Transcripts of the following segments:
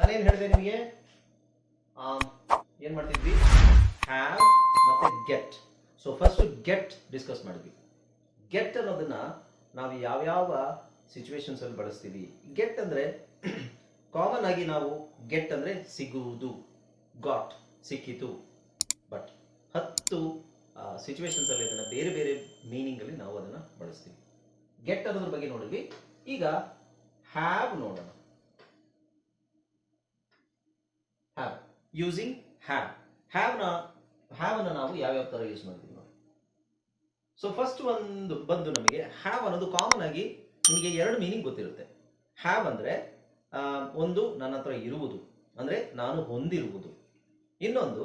ನಾನೇನು ಹೇಳಿದೆ ನಿಮಗೆ? ಏನು ಮಾಡ್ತಿದ್ವಿ? ಹ್ಯಾವ್ ಮತ್ತು get so first get discuss ಮಾಡಿದ್ವಿ. ಗೆಟ್ ಅನ್ನೋದನ್ನು ನಾವು ಯಾವ್ಯಾವ ಸಿಚುವೇಶನ್ಸಲ್ಲಿ ಬಳಸ್ತೀವಿ? ಗೆಟ್ ಅಂದರೆ ಕಾಮನ್ ಆಗಿ ನಾವು ಗೆಟ್ ಅಂದರೆ ಸಿಗುವುದು ಗಾಟ್ ಸಿಕ್ಕಿತು. ಬಟ್ ಹತ್ತು ಸಿಚುವೇಶನ್ಸಲ್ಲಿ ಅದನ್ನ ಬೇರೆ ಬೇರೆ ಮೀನಿಂಗಲ್ಲಿ ನಾವು ಅದನ್ನು ಬಳಸ್ತೀವಿ. ಗೆಟ್ ಅನ್ನೋದ್ರ ಬಗ್ಗೆ ನೋಡಿದ್ವಿ. ಈಗ ಹ್ಯಾವ್ ನೋಡೋಣ ಹ್ಯಾವ್ ಯೂಸಿಂಗ್ ಹ್ಯಾವ್ ಹ್ಯಾವ್ನ ಹ್ಯಾವ್ ಅನ್ನ ನಾವು ಯಾವ್ಯಾವ ಥರ ಯೂಸ್ ಮಾಡ್ತೀವಿ ನೋಡಿ. ಸೊ ಫಸ್ಟ್ ಒಂದು ಬಂದು ನಮಗೆ ಹ್ಯಾವ್ ಅನ್ನೋದು ಕಾಮನ್ ಆಗಿ ನಿಮಗೆ ಎರಡು ಮೀನಿಂಗ್ ಗೊತ್ತಿರುತ್ತೆ. ಹ್ಯಾವ್ ಅಂದರೆ ಒಂದು ನನ್ನ ಹತ್ರ ಇರುವುದು. ಅಂದರೆ ನಾನು ಹೊಂದಿರುವುದು. ಇನ್ನೊಂದು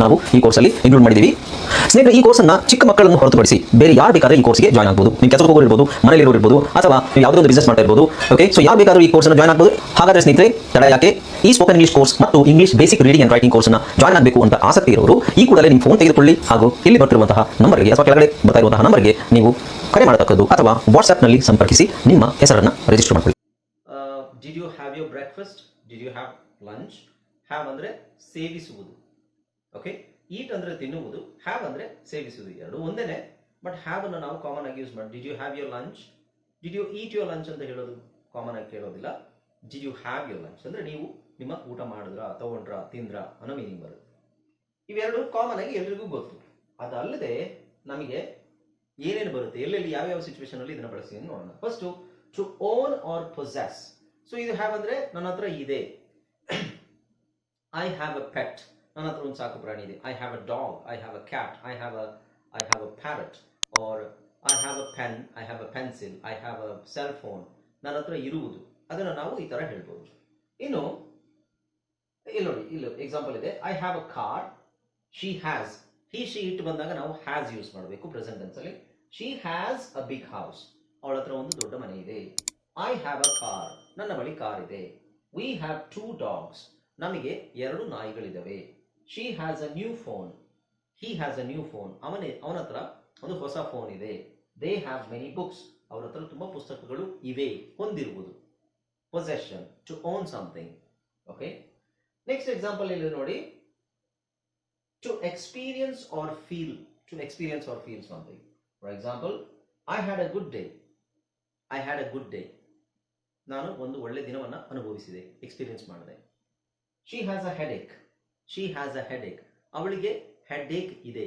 ನಾವು ಈ ಕೋರ್ಸಲ್ಲಿ ಇನ್ಕ್ಲೂಡ್ ಮಾಡಿದ್ದೀವಿ. ಸ್ನೇಹಿತರೆ, ಈ ಕೋರ್ಸನ್ನ ಚಿಕ್ಕ ಮಕ್ಕಳನ್ನು ಹೊರತುಪಡಿಸಿ ಬೇರೆ ಯಾರು ಬೇಕಾದ್ರೆ ಈ ಕೋರ್ಸ್ಗೆ ಜಾಯ್ನ್ ಆಗ್ಬೋದು. ನೀವು ಕೆಲಸಕ್ಕೆ ಹೋಗೋರು ಇರ್ಬೋದು ಮನೆಯಲ್ಲಿ ಇರ್ಬೋದು, ಅಥವಾ ಯಾವುದೋ ಒಂದು ಬಿಸ್ನೆಸ್ ಮಾಡ್ತಾ ಇರ್ಬೋದು. ಓಕೆ ಸೊ ಯಾರು ಬೇಕಾದ್ರೂ ಈ ಕೋರ್ಸನ್ನು ಜಾಯ್ನ್ ಆಗ್ಬೋದು. ಹಾಗಾದ್ರೆ ಸ್ನೇಹಿತರೆ, ತಡ ಯಾಕೆ? ಈ ಸ್ಪೋಕನ್ ಇಂಗ್ಲಿಷ್ ಕೋರ್ಸ್ ಮತ್ತು English basic reading and writing ಕೋರ್ಸ್ನ ಜಾಯ್ನ್ ಆಗಬೇಕು ಅಂತ ಆಸಕ್ತಿ ಇರೋರು, ಈ ಕೂಡಲೇ ನಿಮ್ಮ ಫೋನ್ ತೆಗೆದುಕೊಳ್ಳಿ ಹಾಗೂ ಇಲ್ಲಿ ಬರ್ತಿರುವಂತಹ ನಂಬರ್ಗೆ ಅಥವಾ ಕೆಳಗಡೆ ಬರ್ತಾ ಇರುವಂತಹ ನಂಬರ್ಗೆ ನೀವು ಕರೆ ಮಾಡತಕ್ಕದ್ದು ಅಥವಾ ವಾಟ್ಸ್ಆ್ಯಪ್ನಲ್ಲಿ ಸಂಪರ್ಕಿಸಿ ನಿಮ್ಮ ಹೆಸರನ್ನು ರಿಜಿಸ್ಟರ್ ಮಾಡಿಕೊಳ್ಳಿ. Did you have your breakfast did you have lunch have ಅಂದ್ರೆ ಸೇವಿಸುವುದು. ಓಕೆ ಈಟ್ ಅಂದ್ರೆ ತಿನ್ನುವುದು ಹ್ಯಾವ್ ಅಂದ್ರೆ ಸೇವಿಸುವುದು ಎರಡು. ಒಂದೇನೆ ಬಟ್ ಹ್ಯಾವ್ ಅನ್ನು ನಾವು ಕಾಮನ್ ಆಗಿ ಯೂಸ್ ಮಾಡಿ did you have your lunch did you eat your lunch ಅಂತ ಹೇಳೋದು ಕಾಮನ್ ಆಗಿ ಕೇಳೋದಿಲ್ಲ. Did you have your lunch ಅಂದ್ರೆ ನೀವು ನಿಮ್ಮ ಊಟ ಮಾಡಿದ್ರ, ತಗೊಂಡ್ರ, ತಿಂದ್ರ ಅನ್ನೋ ಮೀನಿಂಗ್ ಬರುತ್ತೆ. ಇವೆರಡು ಕಾಮನ್ ಆಗಿ ಎಲ್ರಿಗೂ ಗೊತ್ತು. ಅದಲ್ಲದೆ ನಮಗೆ ಏನೇನು ಬರುತ್ತೆ, ಎಲ್ಲೆಲ್ಲಿ ಯಾವ್ಯಾವ ಸಿಚುವೇಶನ್ ಅಲ್ಲಿ ಇದನ್ನ ಬಳಸಿ ಅಂತ ನೋಡೋಣ. First to own or possess so ಇದು ಹ್ಯಾವ್ ಅಂದ್ರೆ ನನ್ನ ಹತ್ರ ಇದೆ. ಐ ಹ್ಯಾವ್ ಅ ಪೆಟ್ ನನ್ನ ಹತ್ರ ಒಂದು ಸಾಕು ಪ್ರಾಣಿ ಇದೆ. I have a dog I have a cat I have a I have a parrot or I have a pen I have a pencil I have a cell phone ನನ್ನ ಹತ್ರ ಇರುವುದು. ಅದನ್ನು ನಾವು ಈ ತರ ಹೇಳ್ಬೋದು. ಇನ್ನು, ಇಲ್ಲಿ ನೋಡಿ, ಇಲ್ಲಿ ಎಕ್ಸಾಂಪಲ್ ಇದೆ. I have a car she has he she ಇಟ್ಟು ಬಂದಾಗ ನಾವು ಹ್ಯಾಸ್ ಯೂಸ್ ಮಾಡಬೇಕು ಪ್ರೆಸೆಂಟ್ ಟೆನ್ಸ್ ಅಲ್ಲಿ. She has a big house ಅವಳ ಹತ್ರ ಒಂದು ದೊಡ್ಡ ಮನೆ ಇದೆ. ಐ ಹ್ಯಾವ್ ಅ ಕಾರ್ ನನ್ನ ಬಳಿ ಕಾರ್ ಇದೆ. ವಿ ಹ್ಯಾವ್ ಟೂ ಡಾಗ್ಸ್ ನಮಗೆ ಎರಡು ನಾಯಿಗಳಿದಾವೆ she has a new phone he has a new phone ಅವನೇ, ಅವನ ಹತ್ರ ಒಂದು ಹೊಸ ಫೋನ್ ಇದೆ. ದೇ ಹ್ಯಾವ್ ಮೆನಿ ಬುಕ್ಸ್ ಅವರ ಹತ್ರ ತುಂಬ ಪುಸ್ತಕಗಳು ಇವೆ. ಹೊಂದಿರುವುದು. Possession to own something okay next example ಇಲ್ಲಿ ನೋಡಿ. To experience or feel to experience or feel something for example I had a good day I had a good day ನಾನು ಒಂದು ಒಳ್ಳೆ ದಿನವನ್ನು ಅನುಭವಿಸಿದೆ. ಎಕ್ಸ್ಪೀರಿಯನ್ಸ್ ಮಾಡಿದೆ. She has a headache she has a headache ಅವಳಿಗೆ headache ಇದೆ.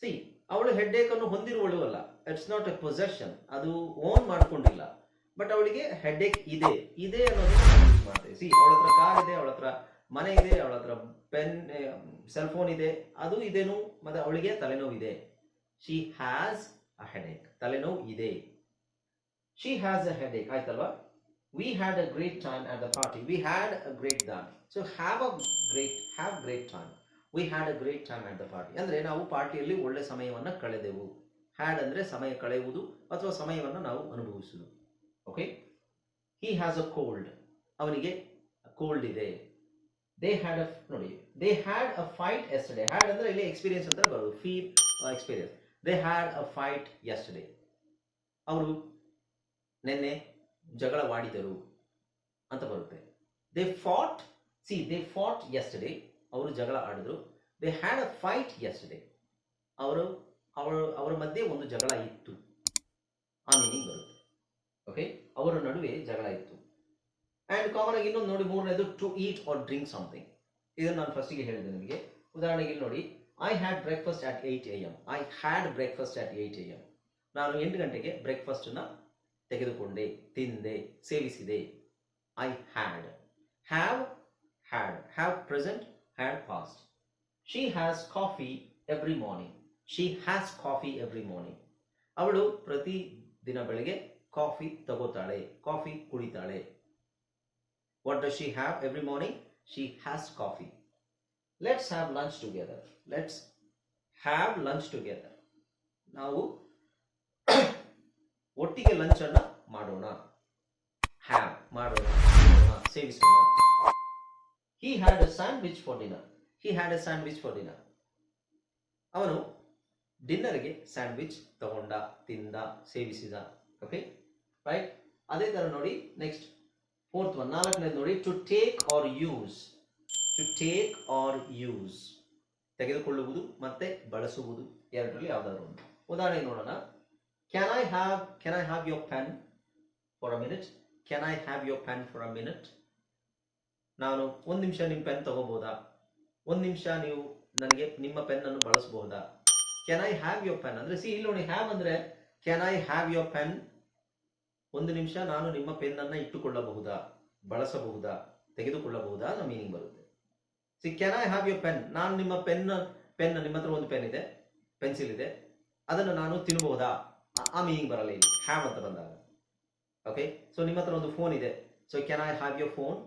See ಅವಳು headache ಅನ್ನು ಹೊಂದಿರುವಳು ಅಲ್ಲ. ಇಟ್ಸ್ ನಾಟ್ ಎ ಪೊಸೆಷನ್ ಅದು ಓನ್ ಮಾಡ್ಕೊಂಡಿಲ್ಲ. ಬಟ್ ಅವಳಿಗೆ ಹೆಡೇಕ್ ಇದೆ. ಇದೆ ಅನ್ನೋದನ್ನ ಯೂಸ್ ಮಾಡ್ತೇವೆ. ಸಿ ಅವಳ ಹತ್ರ ಕಾರ್ ಇದೆ, ಅವಳ ಹತ್ರ ಮನೆ ಇದೆ, ಅವಳ ಹತ್ರ ಪೆನ್ ಸೆಲ್ ಫೋನ್ ಇದೆ. ಅದು ಇದೇನು ಮತ್ತೆ ಅವಳಿಗೆ ತಲೆನೋವು ಇದೆ. She has a headache ತಲೆನೋವು ಇದೆ. ಶಿ ಹ್ಯಾಸ್ ಅ ಹೆಡೇಕ್ ಆಯ್ತಲ್ವಾ? We had a great time at the party we had a great time so have a great have great time we had a great time at the party ಅಂದರೆ ನಾವು ಪಾರ್ಟಿಯಲ್ಲಿ ಒಳ್ಳೆ ಸಮಯವನ್ನು ಕಳೆದೆವು. Had ಅಂದರೆ ಸಮಯ ಕಳೆಯುವುದು ಅಥವಾ ಸಮಯವನ್ನು ನಾವು ಅನುಭವಿಸುವುದು. Okay he has a cold ಅವನಿಗೆ ಕೋಲ್ಡ್ ಇದೆ. ದೇ ಹ್ಯಾಡ್ ಅ ನೋಡಿ they had a fight yesterday had ಅಂದರೆ ಇಲ್ಲಿ ಎಕ್ಸ್ಪೀರಿಯನ್ಸ್ ಅಂತ ಬರೋದು. Feel experience they had a fight yesterday ಅವರು ನಿನ್ನೆ ಜಗಳವಾಡಿದರು ಅಂತ ಬರುತ್ತೆ. They fought see they fought yesterday ಅವರು ಜಗಳ ಆಡಿದ್ರು. They had a fight yesterday ಅವರು, ಅವರ ಅವರ ಮಧ್ಯೆ ಒಂದು ಜಗಳ ಇತ್ತು. ಆ ಮೀನಿಂಗ್ ಬರುತ್ತೆ. ಓಕೆ ಅವರ ನಡುವೆ ಜಗಳ ಇತ್ತು. ಆ್ಯಂಡ್ ಕಾಮನ್ ಆಗಿ ಇನ್ನೊಂದು ನೋಡಿ, ಮೂರನೇದು to eat or drink something ಇದನ್ನು ನಾನು ಫಸ್ಟಿಗೆ ಹೇಳಿದೆ ನಿಮಗೆ. ಉದಾಹರಣೆಗೆ ಇಲ್ಲಿ ನೋಡಿ I had breakfast at eight A M I had breakfast at eight A M ನಾನು ಎಂಟು ಗಂಟೆಗೆ ಬ್ರೇಕ್ಫಾಸ್ಟನ್ನು ತೆಗೆದುಕೊಂಡೆ, ತಿಂದೆ, ಸೇವಿಸಿದೆ. I had have had have present had past she has coffee every morning she has coffee every morning ಅವಳು ಪ್ರತಿ ದಿನ ಬೆಳಗ್ಗೆ ಕಾಫಿ ತಗೋತಾಳೆ coffee ಕುಡಿತಾಳೆ. What does she have every morning she has coffee let's have lunch together let's have lunch together ನಾವು ಒಟ್ಟಿಗೆ lunch ಅನ್ನ ಮಾಡೋಣ. Have ಮಾಡೋಣ ಸೇವಿಸೋಣ. He had a sandwich for dinner he had a sandwich for dinner ಅವನು ಡಿನ್ನರ್ಗೆ sandwich ತಗೊಂಡ, ತಿಂದ, ಸೇವಿಸಿದ. ಓಕೆ ರೈಟ್ ಅದೇ ತರ ನೋಡಿ ನೆಕ್ಸ್ಟ್ ಫೋರ್ತ್ ಒನ್ ನಾಲ್ಕನೇದು ನೋಡಿ. To take or use to take or use ತೆಗೆದುಕೊಳ್ಳುವುದು ಮತ್ತೆ ಬಳಸುವುದು. ಎರಡರಲ್ಲಿ ಯಾವ್ದಾದ್ರು ಒಂದು. ಉದಾಹರಣೆ ನೋಡೋಣ. Can I have, can I have your pen for a minute? Can I have your pen for a minute? ನಾನು ಒಂದು ನಿಮಿಷ ನಿಮ್ಮ ಪೆನ್ ತಗೋಬೋದಾ? ಒಂದು ನಿಮಿಷ ನೀವು ನನಗೆ ನಿಮ್ಮ ಪೆನ್ ಅನ್ನು ಬಳಸಬಹುದಾ can I have your pen ಅಂದ್ರೆ ಸಿ ಇಲ್ಲಿ ನೋಡಿ ಹ್ಯಾವ್ ಅಂದ್ರೆ can I have your pen ಒಂದು ನಿಮಿಷ ನಾನು ನಿಮ್ಮ ಪೆನ್ ಅನ್ನ ಇಟ್ಟುಕೊಳ್ಳಬಹುದಾ? ಬಳಸಬಹುದಾ? ತೆಗೆದುಕೊಳ್ಳಬಹುದಾ? ಅನ್ನೋ ಮೀನಿಂಗ್ ಬರುತ್ತೆ. See can I have your pen ನಾನು ನಿಮ್ಮ ಪೆನ್ ಪೆನ್ ನಿಮ್ಮ ಹತ್ರ ಒಂದು ಪೆನ್ ಇದೆ ಪೆನ್ಸಿಲ್ ಇದೆ. ಅದನ್ನು ನಾನು ತಿನ್ನಬಹುದಾ ಆ- ಮೀನಿಂಗ್ ಬರಲ್ಲ ಇಲ್ಲಿ. ಹ್ಯಾವ್ ಅಂತ ಬಂದಾಗ. ಓಕೆ ಸೊ ನಿಮ್ಮ ಹತ್ರ ಒಂದು ಫೋನ್ ಇದೆ. So can I have your phone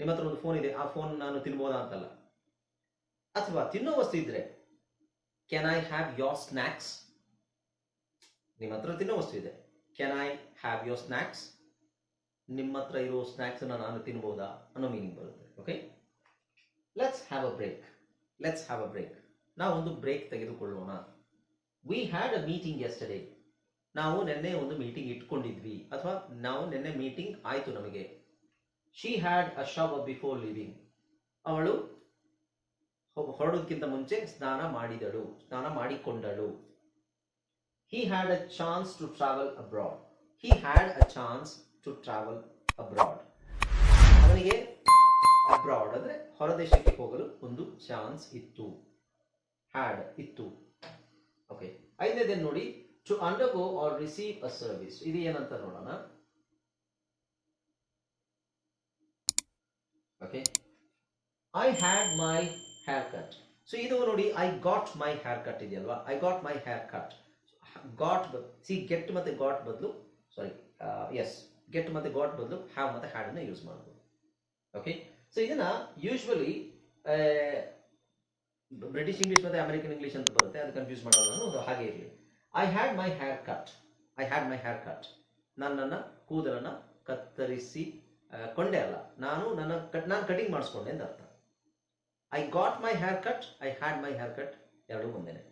ನಿಮ್ಮ ಹತ್ರ ಒಂದು ಫೋನ್ ಇದೆ. ಆ ಫೋನ್ ನಾನು ತಿನ್ಬೋದಾ ಅಂತಲ್ಲ. ಅಥವಾ ತಿನ್ನೋ ವಸ್ತು ಇದ್ರೆ can I have your snacks ನಿಮ್ಮ ಹತ್ರ ತಿನ್ನೋ ವಸ್ತು ಇದೆ. Can I have your snacks ನಿಮ್ಮ ಹತ್ರ ಇರೋ ಸ್ನ್ಯಾಕ್ಸ್ ನಾನು ತಿನ್ಬೋದಾ ಅನ್ನೋ ಮೀನಿಂಗ್ ಬರುತ್ತೆ. Okay let's have a break let's have a break ನಾವು ಒಂದು ಬ್ರೇಕ್ ತೆಗೆದುಕೊಳ್ಳೋಣ. We had a meeting yesterday ನಾವು ನಿನ್ನೆ ಒಂದು ಮೀಟಿಂಗ್ ಇಟ್ಕೊಂಡಿದ್ವಿ. ಅಥವಾ ನಾವು ನಿನ್ನೆ ಮೀಟಿಂಗ್ ಆಯಿತು ನಮಗೆ. ಶಿ ಹ್ಯಾಡ್ ಅ ಶವ ಬಿಫೋರ್ ಲಿವಿಂಗ್ ಅವಳು ಹೊರಡೋದಕ್ಕಿಂತ ಮುಂಚೆ ಸ್ನಾನ ಮಾಡಿದಳು, ಸ್ನಾನ ಮಾಡಿಕೊಂಡಳು. He had a chance to travel abroad he had a chance to travel abroad ಅವನಿಗೆ ಅಬ್ರಾಡ್ ಅಂದ್ರೆ ಹೊರದೇಶಕ್ಕೆ ಹೋಗಲು ಒಂದು ಚಾನ್ಸ್ ಇತ್ತು. ಹ್ಯಾಡ್ ಇತ್ತು. ಓಕೆ ಐದನೇದೇನು ನೋಡಿ. To undergo or receive a service ಇದು ಏನಂತ ನೋಡೋಣ. Okay I had my hair cut so ಇದು ನೋಡಿ I got my hair cut ಇದೆಯಲ್ವಾ? I got my hair cut got see get ಮತ್ತೆ ಗಾಟ್ ಬದಲು ಸಾರಿ ಎಸ್ ಗೆಟ್ ಮತ್ತೆ ಗಾಟ್ ಬದಲು ಹ್ಯಾವ್ ಮತ್ತೆ ಹ್ಯಾಡ್ ಅನ್ನ ಯೂಸ್ ಮಾಡ್ಬೋದು. ಓಕೆ ಸೊ ಇದನ್ನ ಯೂಶ್ವಲಿ ಬ್ರಿಟಿಷ್ ಇಂಗ್ಲೀಷ್ ಮತ್ತೆ ಅಮೆರಿಕನ್ ಇಂಗ್ಲೀಷ್ ಅಂತ ಬರುತ್ತೆ, ಅದು ಕನ್ಫ್ಯೂಸ್ ನಾನು ಅದು ಹಾಗೆ ಇರಲಿ. I had my hair cut I had my hair cut ನಾನು ನನ್ನ ಕೂದಲನ್ನು ಕತ್ತರಿಸಿ ಕೊಂಡೆ ಅಲ್ಲ, ನಾನು ನನ್ನ ಕಟ್ ನಾನು ಕಟಿಂಗ್ ಮಾಡಿಸ್ಕೊಂಡೆ ಅಂತ ಅರ್ಥ. I got my hair cut I had my hair cut ಎರಡು ಒಂದೇನೆ.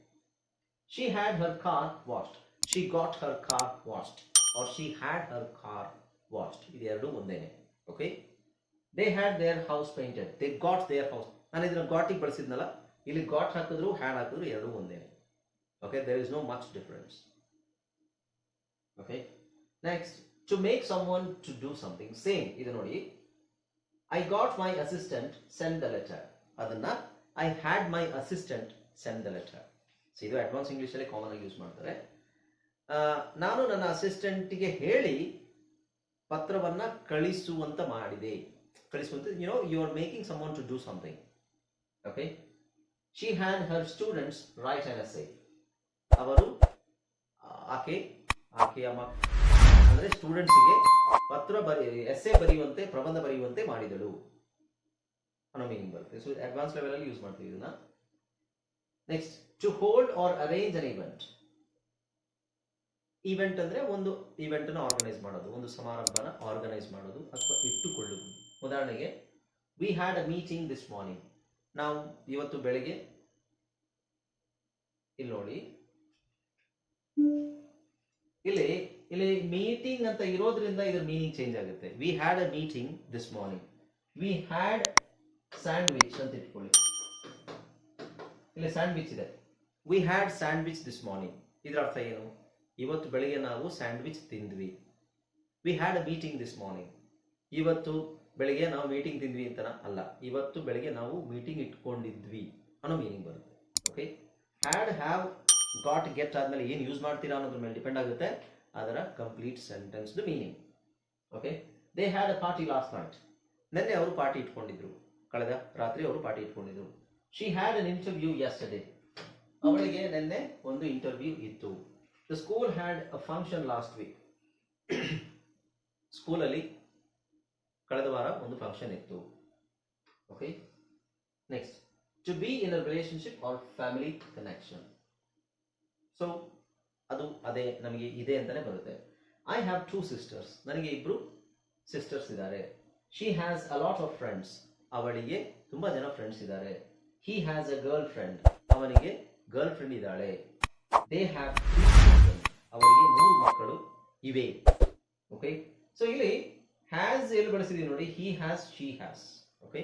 She had her car washed she got her car washed or she had her car washed ಇದೆರಡು ಒಂದೇನೆ. Okay they had their house painted they got their house ನಾನು ಇದನ್ನ ಗಾಟಿಗೆ ಬಳಸಿದ್ನಲ್ಲ? ಇಲ್ಲಿ got ಹಾಕಿದ್ರು, had ಹಾಕಿದ್ರು ಎರಡು ಒಂದೇ. Okay there is no much difference okay next to make someone to do something same ಇದು ನೋಡಿ I got my assistant send the letter ಅದನ್ನ I had my assistant send the letter so ಇದು advance ಇಂಗ್ಲೀಷಲ್ಲಿ common ಆಗಿ use ಮಾಡ್ತಾರೆ. ನಾನು ನನ್ನ ಅಸಿಸ್ಟೆಂಟ್ಗೆ ಹೇಳಿ ಪತ್ರವನ್ನ ಕಳಿಸುವಂತ ಮಾಡಿದೆ. ಕಳಿಸುವಂತ you know you are making someone to do something okay she hand her students write on essay ಅವರು ಆಕೆ, ಆಕೆಯ ಅಂದರೆ ಸ್ಟೂಡೆಂಟ್ಸ್ಗೆ ಪತ್ರ ಬರಿ ಎಸ್ಸೆ ಬರೆಯುವಂತೆ, ಪ್ರಬಂಧ ಬರೆಯುವಂತೆ ಮಾಡಿದಳು. ಅನ್ನೋ ಮೀನಿಂಗ್ ಬರುತ್ತೆ. ಸೊ ಅಡ್ವಾನ್ಸ್ ಲೆವೆಲಲ್ಲಿ ಯೂಸ್ ಮಾಡ್ತೀವಿ ಇದನ್ನ. Next to hold or arrange an event event ಅಂದರೆ ಒಂದು ಇವೆಂಟನ್ನು ಆರ್ಗನೈಸ್ ಮಾಡೋದು, ಒಂದು ಸಮಾರಂಭನ ಆರ್ಗನೈಸ್ ಮಾಡೋದು ಅಥವಾ ಇಟ್ಟುಕೊಳ್ಳುವುದು. ಉದಾಹರಣೆಗೆ we had a meeting this morning ನಾವು ಇವತ್ತು ಬೆಳಿಗ್ಗೆ ಇಲ್ಲಿ ನೋಡಿ. ಇಲ್ಲಿ ಇಲ್ಲಿ ಮೀಟಿಂಗ್ ಅಂತ ಇರೋದ್ರಿಂದ ಇದ್ರ ಮೀನಿಂಗ್ ಚೇಂಜ್ ಆಗುತ್ತೆ. We had a meeting this morning we had sandwich ಅಂತ ಇಟ್ಕೊಳ್ಳಿ. ಇಲ್ಲಿ ಸ್ಯಾಂಡ್ವಿಚ್ ಇದೆ. We had sandwich this morning ಇದರ ಅರ್ಥ ಏನು? ಇವತ್ತು ಬೆಳಿಗ್ಗೆ ನಾವು ಸ್ಯಾಂಡ್ವಿಚ್ ತಿಂದ್ವಿ. We had a meeting this morning ಇವತ್ತು ಬೆಳಿಗ್ಗೆ ನಾವು ಮೀಟಿಂಗ್ ತಿಂದ್ವಿ ಅಂತ ಅಲ್ಲ. ಇವತ್ತು ಬೆಳಗ್ಗೆ ನಾವು ಮೀಟಿಂಗ್ ಇಟ್ಕೊಂಡಿದ್ವಿ ಅನ್ನೋ ಮೀನಿಂಗ್ ಬರುತ್ತೆ. Okay had have got get ಆದ್ಮೇಲೆ ಏನು ಯೂಸ್ ಮಾಡ್ತೀರಾ ಅನ್ನೋದ್ರ ಮೇಲೆ ಡಿಪೆಂಡ್ ಆಗುತ್ತೆ. ಅದರ complete sentence meaning okay they had a party last night ನಿನ್ನೆ ಅವರು ಪಾರ್ಟಿ ಇಟ್ಕೊಂಡಿದ್ರು. ಕಳೆದ ರಾತ್ರಿ ಅವರು ಪಾರ್ಟಿ ಇಟ್ಕೊಂಡಿದ್ರು. She had an interview yesterday ಅವಳಿಗೆ ನಿನ್ನೆ ಒಂದು ಇಂಟರ್ವ್ಯೂ ಇತ್ತು. The school had a function last week ಸ್ಕೂಲಲ್ಲಿ ಕಳೆದ ವಾರ ಒಂದು ಫಂಕ್ಷನ್ ಇತ್ತು. Okay next to be in a relationship or family connection so ಅದು ಅದೇ ನಮಗೆ ಇದೆ ಅಂತಾನೆ ಬರುತ್ತೆ. ಐ ಹ್ಯಾವ್ ಟೂ ಸಿಸ್ಟರ್ಸ್ ನನಗೆ ಇಬ್ರು ಸಿಸ್ಟರ್ಸ್ ಇದ್ದಾರೆ. She has a lot of friends ಅವಳಿಗೆ ತುಂಬಾ ಜನ ಫ್ರೆಂಡ್ಸ್ ಇದ್ದಾರೆ. He has a girlfriend ಅವನಿಗೆ ಗರ್ಲ್ ಫ್ರೆಂಡ್ ಇದ್ದಾಳೆ ದೇ ಹ್ಯಾವ್ ಅವರಿಗೆ ಮೂರು ಮಕ್ಕಳು ಇವೆ. ಓಕೆ ಸೊ ಇಲ್ಲಿ ಹ್ಯಾಸ್ ಎಲ್ಲಿ ಬಳಸಿದೀವಿ ನೋಡಿ he has she has okay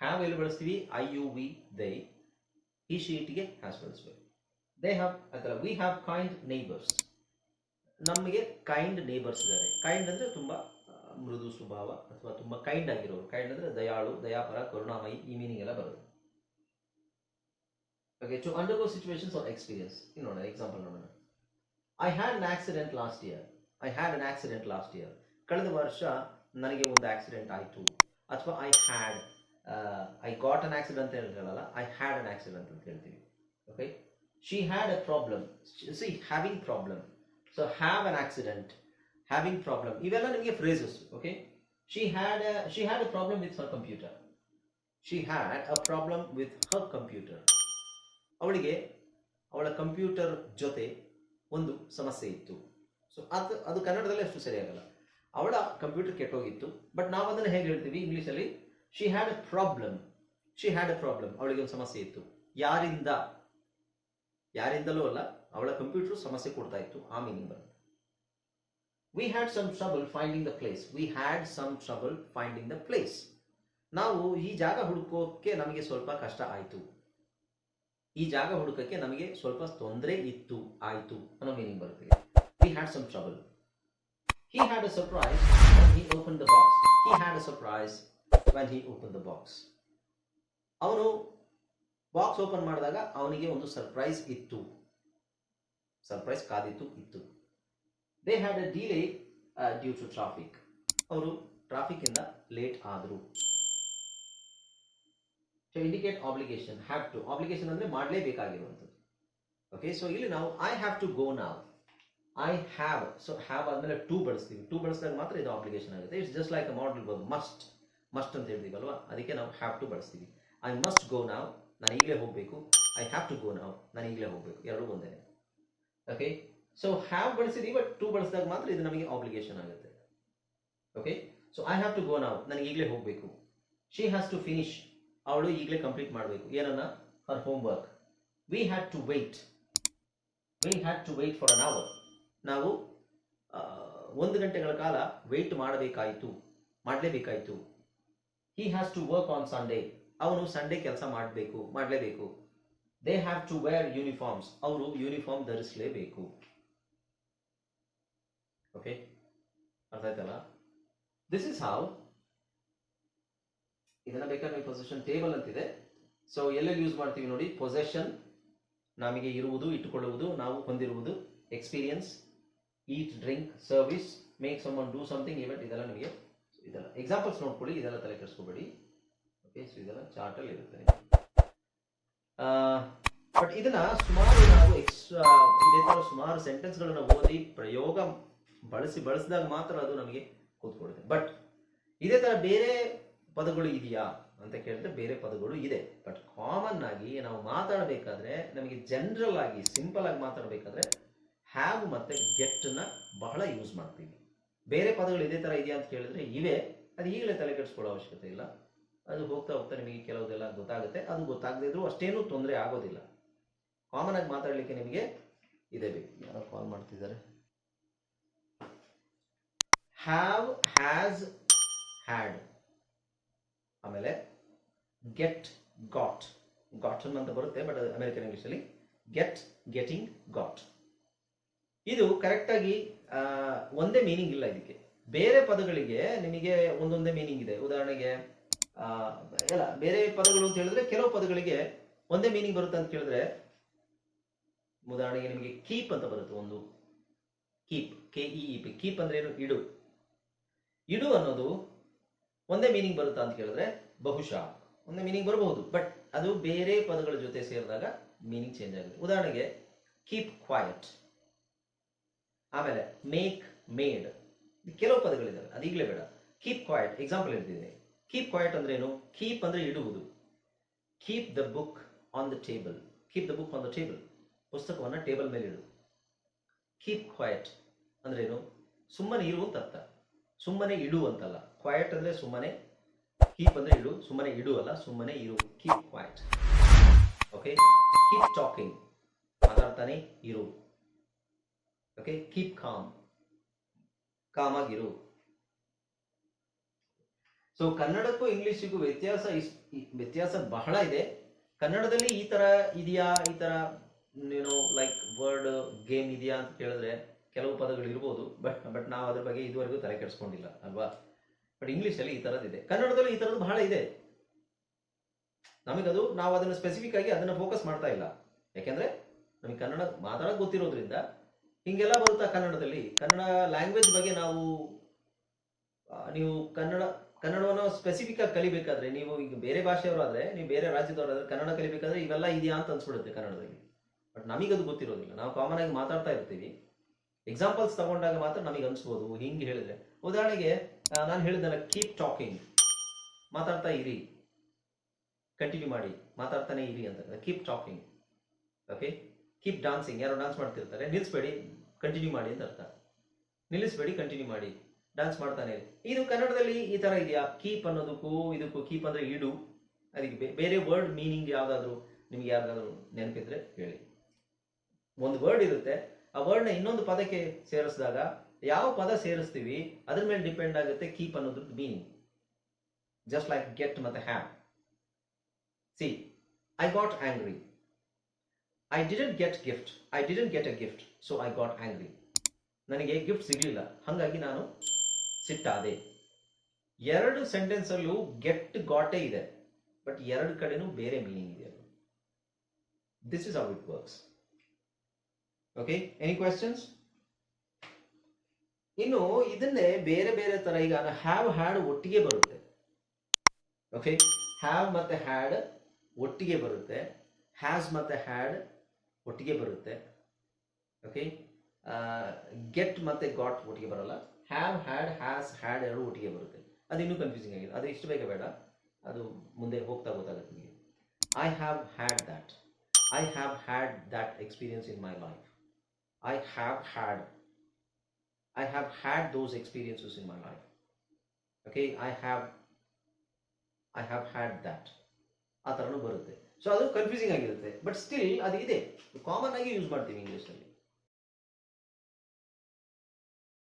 have ಎಲ್ಲಿ ಬಳಸ್ತೀವಿ? ಐ ಯು ವಿ ದೈ ಈ ಶೀಟ್ಗೆ ಹ್ಯಾಸ್ ಬಳಸ್ಬೇಕು. ದೇ ಹ್ಯಾವ್ ಅಥವಾ ವಿ ಹ್ಯಾವ್ ಕೈಂಡ್ ನೇಬರ್ಸ್ ನಮಗೆ ಕೈಂಡ್ ನೇಬರ್ಸ್ ಇದ್ದಾರೆ. ಕೈಂಡ್ ಅಂದರೆ ತುಂಬ ಮೃದು ಸ್ವಭಾವ ಅಥವಾ ತುಂಬ ಕೈಂಡ್ ಆಗಿರೋರು. ಕೈಂಡ್ ಅಂದರೆ ದಯಾಳು, ದಯಾಪರ, ಕರುಣಾಮಯಿ, ಈ ಮೀನಿಂಗ್ ಎಲ್ಲ ಬರುತ್ತೆ. Okay to undergo situations or experience ನೋಡೋಣ ಎಕ್ಸಾಂಪಲ್ ನೋಡೋಣ. I had an accident last year I had an accident last year ಕಳೆದ ವರ್ಷ ನನಗೆ ಒಂದು ಆಕ್ಸಿಡೆಂಟ್ ಆಯಿತು. ಅಥವಾ I had I got an accident ಅಂತ ಹೇಳಲ್ಲ ಐ ಹ್ಯಾಡ್ ಅನ್ ಆಕ್ಸಿಡೆಂಟ್ ಅಂತ ಹೇಳ್ತೀವಿ. Okay she had a problem see having problem so have an accident having problem ಇವೆಲ್ಲ ನಿಮಗೆ phrases okay she had she had a problem with her computer she had a problem with her computer ಅವಳಿಗೆ, ಅವಳ computer ಜೊತೆ ಒಂದು ಸಮಸ್ಯೆ ಇತ್ತು. So ಅದು ಅದು ಕನ್ನಡದಲ್ಲಿ ಅಷ್ಟು ಸರಿಯಾಗಲ್ಲ. ಅವಳ ಕಂಪ್ಯೂಟರ್ ಕೆಟ್ಟೋಗಿತ್ತು. ಬಟ್ ನಾವು ಅದನ್ನು ಹೇಗೆ ಹೇಳ್ತೀವಿ? ಇಂಗ್ಲೀಷಲ್ಲಿ she had a problem she had a problem ಅವಳಿಗೆ ಒಂದು ಸಮಸ್ಯೆ ಇತ್ತು. ಯಾರಿಂದ? ಯಾರಿಂದಲೂ ಅಲ್ಲ, ಅವಳ ಕಂಪ್ಯೂಟರ್ ಸಮಸ್ಯೆ ಕೊಡ್ತಾ ಇತ್ತು, ಆ ಮೀನಿಂಗ್ ಬರುತ್ತೆ we had some trouble finding the place we had some trouble finding the place ನಾವು ಈ ಜಾಗ ಹುಡುಕೋಕೆ ನಮಗೆ ಸ್ವಲ್ಪ ಕಷ್ಟ ಆಯಿತು. ಈ ಜಾಗ ಹುಡುಕಕ್ಕೆ ನಮಗೆ ಸ್ವಲ್ಪ ತೊಂದರೆ ಇತ್ತು, ಆಯಿತು ಅನ್ನೋ ಮೀನಿಂಗ್ ಬರುತ್ತೆ. We had some trouble he had a surprise when he opened the box. He had a surprise when he opened the box. ಅವನು ಬಾಕ್ಸ್ ಓಪನ್ ಮಾಡಿದಾಗ ಅವನಿಗೆ ಒಂದು ಸರ್ಪ್ರೈಸ್ ಇತ್ತು. ಸರ್ಪ್ರೈಸ್ ಕಾದಿತ್ತು, ಇತ್ತು. They had a delay due to traffic ಅವರು traffic ಇಂದ late ಆದರು. So indicate obligation have to obligation ಅಂದ್ರೆ ಮಾಡಲೇಬೇಕಾಗಿರುವಂಥದ್ದು. ಓಕೆ ಸೊ ಇಲ್ಲಿ ನಾವು I have to go now I have so have ಆದಮೇಲೆ ಟೂ ಬಳಸ್ತೀವಿ. ಟೂ ಬಳಸಿದಾಗ ಮಾತ್ರ ಇದು ಆಬ್ಲಿಗೇಷನ್ ಆಗುತ್ತೆ. It's just like a modal verb must must ಅಂತ ಹೇಳ್ತೀವಲ್ವಾ ಅದಕ್ಕೆ ನಾವು ಹ್ಯಾವ್ ಟು ಬಳಸ್ತೀವಿ. ಐ ಮಸ್ಟ್ ಗೋ ನಾವ್ ನಾನು ಈಗಲೇ ಹೋಗಬೇಕು. I have to go now ನಾನು ಈಗಲೇ ಹೋಗಬೇಕು. ಎರಡೂ ಒಂದೇ. ಓಕೆ ಸೊ ಹ್ಯಾವ್ ಬಳಸಿದೀವಿ ಬಟ್ ಟೂ ಬಳಸಿದಾಗ ಮಾತ್ರ ಇದು ನಮಗೆ ಆಬ್ಲಿಗೇಷನ್ ಆಗುತ್ತೆ. Okay so I have to go now ನನಗೆ ಈಗಲೇ ಹೋಗಬೇಕು. ಶಿ ಹ್ಯಾಸ್ ಟು ಫಿನಿಶ್ ಅವಳು ಈಗಲೇ ಕಂಪ್ಲೀಟ್ ಮಾಡಬೇಕು. ಏನನ್ನ? Her homework we had to wait we had to wait for an hour ನಾವು ಒಂದು ಗಂಟೆಗಳ ಕಾಲ ವೆಯ್ಟ್ ಮಾಡಬೇಕಾಯಿತು, ಮಾಡಲೇಬೇಕಾಯಿತು. He has to work on Sunday ಅವನು ಸಂಡೇ ಕೆಲಸ ಮಾಡಬೇಕು, ಮಾಡಲೇಬೇಕು. They have to wear uniforms ಅವರು ಯೂನಿಫಾರ್ಮ್ ಧರಿಸಲೇಬೇಕು. ಓಕೆ ಅರ್ಥ ಆಯ್ತಲ್ಲ ದಿಸ್ ಇಸ್ ಹೌ ಇದನ್ನ ಬೇಕಾದ್ರೆ ಪೊಸೆಷನ್ ಟೇಬಲ್ ಅಂತಿದೆ. ಸೊ ಎಲ್ಲೆಲ್ಲಿ ಯೂಸ್ ಮಾಡ್ತೀವಿ ನೋಡಿ ಪೊಸೆಷನ್ ನಮಗೆ ಇರುವುದು, ಇಟ್ಟುಕೊಳ್ಳುವುದು, ನಾವು ಹೊಂದಿರುವುದು experience eat drink service make someone do something event ಇದೆಲ್ಲ ನಿಮಗೆ ಇದೆಲ್ಲ. ಎಕ್ಸಾಂಪಲ್ಸ್ ನೋಡ್ಕೊಳ್ಳಿ, ಇದೆಲ್ಲ ತಲೆ ಕೆಡಿಸ್ಕೋಬೇಡಿ. ಓಕೆ ಸೊ ಇದೆಲ್ಲ ಚಾರ್ಟಲ್ಲಿ ಇರುತ್ತೆ. ಬಟ್ ಇದನ್ನ ಸುಮಾರು ನಾವು ಎಕ್ಸ್ಟ್ರಾ ಇದೇ ಥರ ಸುಮಾರು ಸೆಂಟೆನ್ಸ್ಗಳನ್ನು ಓದಿ ಪ್ರಯೋಗ ಬಳಸಿ ಬಳಸಿದಾಗ ಮಾತ್ರ ಅದು ನಮಗೆ ಕೂತ್ಕೊಳ್ಳುತ್ತೆ ಬಟ್ ಇದೇ ಥರ ಬೇರೆ ಪದಗಳು ಇದೆಯಾ ಅಂತ ಕೇಳಿದ್ರೆ ಬೇರೆ ಪದಗಳು ಇದೆ. ಬಟ್ ಕಾಮನ್ ಆಗಿ ನಾವು ಮಾತಾಡಬೇಕಾದ್ರೆ ನಮಗೆ ಜನರಲ್ ಆಗಿ ಸಿಂಪಲ್ ಆಗಿ ಮಾತಾಡಬೇಕಾದ್ರೆ ಹ್ಯಾವ್ ಮತ್ತೆ ಗೆಟ್ನ ಬಹಳ ಯೂಸ್ ಮಾಡ್ತೀವಿ ಬೇರೆ ಪದಗಳು ಇದೇ ತರ ಇದೆಯಾ ಅಂತ ಕೇಳಿದ್ರೆ ಇವೆ. ಅದು ಈಗಲೇ ತಲೆ ಕೆಡಿಸ್ಕೊಳ್ಳೋ ಅವಶ್ಯಕತೆ ಇಲ್ಲ. ಅದು ಹೋಗ್ತಾ ಹೋಗ್ತಾ ನಿಮಗೆ ಕೆಲವುದೆಲ್ಲ ಗೊತ್ತಾಗುತ್ತೆ. ಅದು ಗೊತ್ತಾಗದೇ ಇದ್ರೂ ಅಷ್ಟೇನು ತೊಂದರೆ ಆಗೋದಿಲ್ಲ. ಕಾಮನ್ ಆಗಿ ಮಾತಾಡಲಿಕ್ಕೆ ನಿಮಗೆ ಇದೆ ಬೇಕು. ಯಾರೋ ಕಾಲ್ ಮಾಡ್ತಿದ್ದಾರೆ. ಹ್ಯಾವ್ ಹ್ಯಾಸ್ ಹ್ಯಾಡ್ ಆಮೇಲೆ ಗೆಟ್ ಗಾಟ್ ಗಾಟನ್ ಅಂತ ಬರುತ್ತೆ ಬಟ್ ಅಮೆರಿಕನ್ ಇಂಗ್ಲೀಷಲ್ಲಿ ಗೆಟ್ ಗೆಟಿಂಗ್ ಗಾಟ್ ಇದು ಕರೆಕ್ಟಾಗಿ ಒಂದೇ ಮೀನಿಂಗ್ ಇಲ್ಲ ಇದಕ್ಕೆ. ಬೇರೆ ಪದಗಳಿಗೆ ನಿಮಗೆ ಒಂದೊಂದೇ ಮೀನಿಂಗ್ ಇದೆ. ಉದಾಹರಣೆಗೆ ಎಲ್ಲ ಬೇರೆ ಪದಗಳು ಅಂತ ಹೇಳಿದ್ರೆ ಕೆಲವು ಪದಗಳಿಗೆ ಒಂದೇ ಮೀನಿಂಗ್ ಬರುತ್ತೆ ಅಂತ ಕೇಳಿದ್ರೆ, ಉದಾಹರಣೆಗೆ ನಿಮಗೆ ಕೀಪ್ ಅಂತ ಬರುತ್ತೆ ಒಂದು. Keep K E P keep ಅಂದ್ರೆ ಏನು? ಇಡು. ಇಡು ಅನ್ನೋದು ಒಂದೇ ಮೀನಿಂಗ್ ಬರುತ್ತಾ ಅಂತ ಕೇಳಿದ್ರೆ, ಬಹುಶಃ ಒಂದೇ ಮೀನಿಂಗ್ ಬರಬಹುದು. ಬಟ್ ಅದು ಬೇರೆ ಪದಗಳ ಜೊತೆ ಸೇರಿದಾಗ ಮೀನಿಂಗ್ ಚೇಂಜ್ ಆಗುತ್ತೆ. ಉದಾಹರಣೆಗೆ ಕೀಪ್ ಕ್ವಾಯಟ್ ಆಮೇಲೆ ಮೇಕ್ ಮೇಡ್ ಕೆಲವು ಪದಗಳಿದ್ದಾವೆ ಅದು ಈಗಲೇ ಬೇಡ. ಕೀಪ್ ಕ್ವಾಯಟ್ ಎಕ್ಸಾಂಪಲ್ ಹೇಳ್ತಿದ್ದೀನಿ. ಕೀಪ್ ಕ್ವಾಯಟ್ ಅಂದ್ರೆ ಏನು? ಕೀಪ್ ಅಂದ್ರೆ ಇಡುವುದು. Keep the book on the table keep the book on the table ಪುಸ್ತಕವನ್ನು ಟೇಬಲ್ ಮೇಲೆ ಇಡು. ಕೀಪ್ ಕ್ವಾಯಟ್ ಅಂದ್ರೆ ಏನು? ಸುಮ್ಮನೆ ಇರು ಅಂತ ಅರ್ಥ. ಸುಮ್ಮನೆ ಇಡು ಅಂತಲ್ಲ. ಕ್ವಾಯಟ್ ಅಂದ್ರೆ ಸುಮ್ಮನೆ ಕೀಪ್ ಅಂದ್ರೆ ಇಡು. ಸುಮ್ಮನೆ ಇಡು ಅಲ್ಲ, ಸುಮ್ಮನೆ ಇರು. Keep quiet okay keep talking ಮಾತಾಡ್ತಾನೆ ಇರು. ಓಕೆ ಕೀಪ್ ಕಾಮ್ ಕಾಮ್ ಆಗಿರು ಸೊ ಕನ್ನಡಕ್ಕೂ ಇಂಗ್ಲಿಷಿಗೂ ವ್ಯತ್ಯಾಸ ವ್ಯತ್ಯಾಸ ಬಹಳ ಇದೆ. ಕನ್ನಡದಲ್ಲಿ ಈ ತರ ಇದೆಯಾ, ಈ ತರ ಏನು ಲೈಕ್ ವರ್ಡ್ ಗೇಮ್ ಇದೆಯಾ ಅಂತ ಕೇಳಿದ್ರೆ ಕೆಲವು ಪದಗಳು ಇರ್ಬೋದು ಬಟ್ ಬಟ್ ನಾವು ಅದ್ರ ಬಗ್ಗೆ ಇದುವರೆಗೂ ತಲೆ ಕೆಡಿಸ್ಕೊಂಡಿಲ್ಲ, ಅಲ್ವಾ? ಬಟ್ ಇಂಗ್ಲಿಷಲ್ಲಿ ಈ ಥರದ್ದಿದೆ ಕನ್ನಡದಲ್ಲಿ ಈ ಥರದ್ದು ಬಹಳ ಇದೆ. ನಮಗದು, ನಾವು ಅದನ್ನು ಸ್ಪೆಸಿಫಿಕ್ ಆಗಿ ಅದನ್ನ ಫೋಕಸ್ ಮಾಡ್ತಾ ಇಲ್ಲ. ಯಾಕೆಂದ್ರೆ, ನಮಗೆ ಕನ್ನಡ ಮಾತಾಡೋಕೆ ಗೊತ್ತಿರೋದ್ರಿಂದ ಹಿಂಗೆಲ್ಲ ಬರುತ್ತಾ ಕನ್ನಡದಲ್ಲಿ? ಕನ್ನಡ ಲ್ಯಾಂಗ್ವೇಜ್ ಬಗ್ಗೆ ನಾವು ನೀವು ಕನ್ನಡ, ಕನ್ನಡವನ್ನು ಸ್ಪೆಸಿಫಿಕ್ ಆಗಿ ಕಲಿಬೇಕಾದ್ರೆ, ನೀವು ಈಗ ಬೇರೆ ಭಾಷೆಯವರಾದ್ರೆ, ನೀವು ಬೇರೆ ರಾಜ್ಯದವರಾದ್ರೆ ಕನ್ನಡ ಕಲಿಬೇಕಾದ್ರೆ ಇವೆಲ್ಲ ಇದೆಯಾ ಅಂತ ಅನ್ಸ್ಬಿಡುತ್ತೆ ಕನ್ನಡದಲ್ಲಿ. ಬಟ್ ನಮಗೆ ಅದು ಗೊತ್ತಿರೋದಿಲ್ಲ. ನಾವು ಕಾಮನ್ ಆಗಿ ಮಾತಾಡ್ತಾ ಇರ್ತೀವಿ. ಎಕ್ಸಾಂಪಲ್ಸ್ ತಗೊಂಡಾಗ ಮಾತ್ರ ನಮಗೆ ಅನ್ಸ್ಬೋದು. ಹಿಂಗೆ ಹೇಳಿದ್ರೆ. ಉದಾಹರಣೆಗೆ ನಾನು ಹೇಳಿದ್ದಲ್ಲ ಕೀಪ್ ಟಾಕಿಂಗ್ ಮಾತಾಡ್ತಾ ಇರಿ. ಕಂಟಿನ್ಯೂ ಮಾಡಿ. ಮಾತಾಡ್ತಾನೆ ಇರಿ ಅಂತ. Keep talking okay keep dancing ಯಾರೋ ಡಾನ್ಸ್ ಮಾಡ್ತಿರ್ತಾರೆ. ನಿಲ್ಲಿಸ್ಬೇಡಿ ಕಂಟಿನ್ಯೂ ಮಾಡಿ ಅಂತ ಅರ್ಥ. ನಿಲ್ಲಿಸ್ಬೇಡಿ ಕಂಟಿನ್ಯೂ ಮಾಡಿ. ಡಾನ್ಸ್ ಮಾಡ್ತಾನೆ ಇದು ಕನ್ನಡದಲ್ಲಿ ಈ ತರ ಇದೆಯಾ? ಕೀಪ್ ಅನ್ನೋದಕ್ಕೂ ಇದಕ್ಕೂ ಕೀಪ್ ಅಂದ್ರೆ ಇಡು. ಅದಕ್ಕೆ ಬೇರೆ ವರ್ಡ್ ಮೀನಿಂಗ್ ಯಾವುದಾದ್ರೂ ನಿಮ್ಗೆ ಯಾರಿಗಾದ್ರೂ ನೆನಪಿದ್ರೆ ಹೇಳಿ. ಒಂದು ವರ್ಡ್ ಇರುತ್ತೆ. ಆ ವರ್ಡ್ನ ಇನ್ನೊಂದು ಪದಕ್ಕೆ ಸೇರಿಸಿದಾಗ ಯಾವ ಪದ ಸೇರಿಸ್ತೀವಿ, ಅದ್ರ ಮೇಲೆ ಡಿಪೆಂಡ್ ಆಗುತ್ತೆ ಕೀಪ್ ಅನ್ನೋದ್ರದ್ದು ಮೀನಿಂಗ್ ಜಸ್ಟ್ ಲೈಕ್ ಗೆಟ್ ಮತ್ತೆ have see I got angry I didn't get gift I didn't get a gift so I got angry ನನಗೆ ಗಿಫ್ಟ್ ಸಿಗಲಿಲ್ಲ. ಹಾಗಾಗಿ ನಾನು ಸಿಟ್ಟಾದೆ. ಎರಡು ಸೆಂಟೆನ್ಸಲ್ಲೂ ಗೆಟ್ ಗಾಟೇ ಇದೆ. ಬಟ್ ಎರಡು ಕಡೆನೂ ಬೇರೆ ಮೀನಿಂಗ್ ಇದೆ this is how it works okay any questions ಇನ್ನು ಇದನ್ನೇ ಬೇರೆ ಬೇರೆ ತರ ಈಗ ಹ್ಯಾವ್ ಹ್ಯಾಡ್ ಒಟ್ಟಿಗೆ ಬರುತ್ತೆ. ಓಕೆ ಹ್ಯಾವ್ ಮತ್ತೆ ಹ್ಯಾಡ್ ಒಟ್ಟಿಗೆ ಬರುತ್ತೆ. ಹ್ಯಾಸ್ ಮತ್ತೆ ಹ್ಯಾಡ್ ಒಟ್ಟಿಗೆ ಬರುತ್ತೆ. ಓಕೆ ಗೆಟ್ ಮತ್ತೆ ಗಾಟ್ ಒಟ್ಟಿಗೆ ಬರಲ್ಲ. ಹ್ಯಾವ್ ಹ್ಯಾಡ್ ಹ್ಯಾಸ್ ಹ್ಯಾಡ್ ಎರಡು ಒಟ್ಟಿಗೆ ಬರುತ್ತೆ. ಅದು ಇನ್ನೂ ಕನ್ಫ್ಯೂಸಿಂಗ್ ಆಗಿದೆ. ಅದು ಇಷ್ಟು ಬೇಗ ಬೇಡ. ಅದು ಮುಂದೆ ಹೋಗ್ತಾ ಗೊತ್ತಾಗುತ್ತೆ ನಿಮಗೆ. I have had that I have had that experience in my life I have had I have had those experiences in my life okay I have I have had that ಆ ಥರನೂ ಬರುತ್ತೆ. ಸೊ ಅದು confusing ಆಗಿರುತ್ತೆ. But still ಅದು ಇದೆ. Common ಆಗಿ use ಮಾಡ್ತೀವಿ ಇಂಗ್ಲೀಷಲ್ಲಿ